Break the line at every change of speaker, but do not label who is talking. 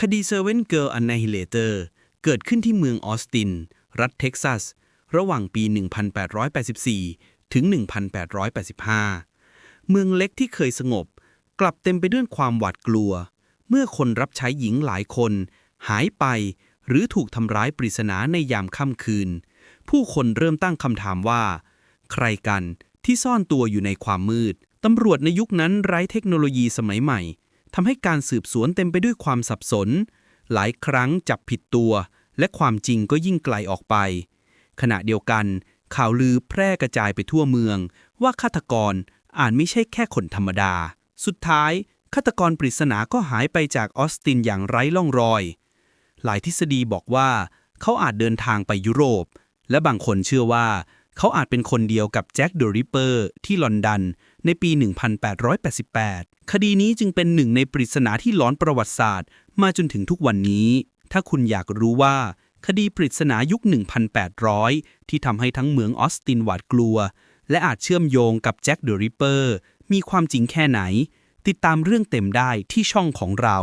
คดี Seven Girl Annihilator เกิดขึ้นที่เมืองออสติน รัฐเท็กซัส ระหว่างปี 1884 ถึง 1885 เมืองเล็กที่เคยสงบ กลับเต็มไปด้วยความหวาดกลัว เมื่อคนรับใช้หญิงหลายคน หายไปหรือถูกทำร้ายปริศนาในยามค่ำคืน ผู้คนเริ่มตั้งคำถามว่า ใครกันที่ซ่อนตัวอยู่ในความมืด ตำรวจในยุคนั้นไร้เทคโนโลยีสมัยใหม่ ทำให้การสืบสวนเต็มไปด้วยความสับสน หลายครั้งจับผิดตัว และความจริงก็ยิ่งไกลออกไป ขณะเดียวกัน ข่าวลือแพร่กระจายไปทั่วเมือง ว่าฆาตกรอาจไม่ใช่แค่คนธรรมดา สุดท้ายฆาตกรปริศนาก็หายไปจากออสตินอย่างไร้ล่องรอย หลายทฤษฎีบอกว่า เขาอาจเดินทางไปยุโรป และบางคนเชื่อว่า เขาอาจเป็นคนเดียวกับแจ็คเดอะริปเปอร์ที่ลอนดอนในปี 1888 คดีนี้จึงเป็นหนึ่งในปริศนาที่หลอนประวัติศาสตร์ มาจนถึงทุกวันนี้ ถ้าคุณอยากรู้ว่า คดีปริศนายุค 1800 ที่ทำให้ทั้งเมืองออสตินหวาดกลัว และอาจเชื่อมโยงกับแจ็คเดอะริปเปอร์มีความจริงแค่ไหน ติดตามเรื่องเต็มได้ที่ช่องของเรา